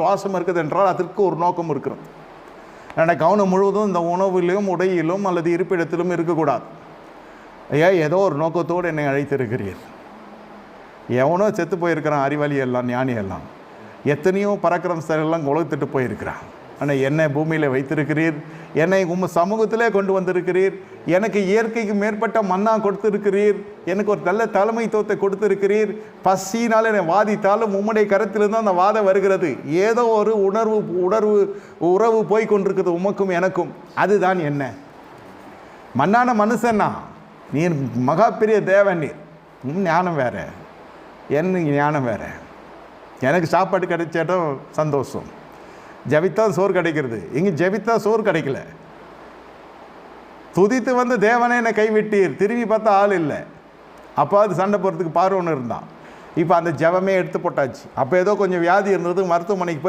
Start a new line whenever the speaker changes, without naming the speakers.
சுவாசம் இருக்குது என்றால் அதற்கு ஒரு நோக்கம் இருக்கிறது. என்னோட கவனம் முழுவதும் இந்த உணவிலும் உடையிலும் அல்லது இருப்பிடத்திலும் இருக்கக்கூடாது. ஐயா ஏதோ ஒரு நோக்கத்தோடு என்னை அழைத்திருக்கிறீர். எவனோ செத்து போயிருக்கிறான் அறிவாளி எல்லாம் ஞானி எல்லாம். எத்தனையோ பராக்கிரமஸ்தர் எல்லாம் உலகத்துட்டு போயிருக்கிறான். ஆனால் என்னை பூமியில் வைத்திருக்கிறீர். என்னை உம் சமூகத்திலே கொண்டு வந்திருக்கிறீர். எனக்கு இயற்கைக்கு மேற்பட்ட மன்னா கொடுத்திருக்கிறீர். எனக்கு ஒரு நல்ல தலைமைத்துவத்தை கொடுத்திருக்கிறீர். பசியினால் என்னை வாதித்தாலும் உம்முடைய கரத்திலிருந்து அந்த வாதம் வருகிறது. ஏதோ ஒரு உணர்வு உணர்வு உறவு போய் கொண்டிருக்குது உமக்கும் எனக்கும். அதுதான் என்ன? மண்ணான மனுஷன்னா நீர் மகா பெரிய தேவன் நீர். உம் ஞானம் வேறு. என்ன ஞானம் வேற. எனக்கு சாப்பாடு கிடைச்சாட்டும் சந்தோஷம். ஜபித்தா சோறு கிடைக்கிறது. இங்கே ஜபித்தா சோறு கிடைக்கல. துதித்து வந்து தேவனே என்னை கைவிட்டீர். திரும்பி பார்த்தா ஆள் இல்லை. அப்போ அது சண்டை போகிறதுக்கு பார்வன் இருந்தான். இப்போ அந்த ஜெபமே எடுத்து போட்டாச்சு. அப்போ ஏதோ கொஞ்சம் வியாதி இருந்தது மருத்துவமனைக்கு போய்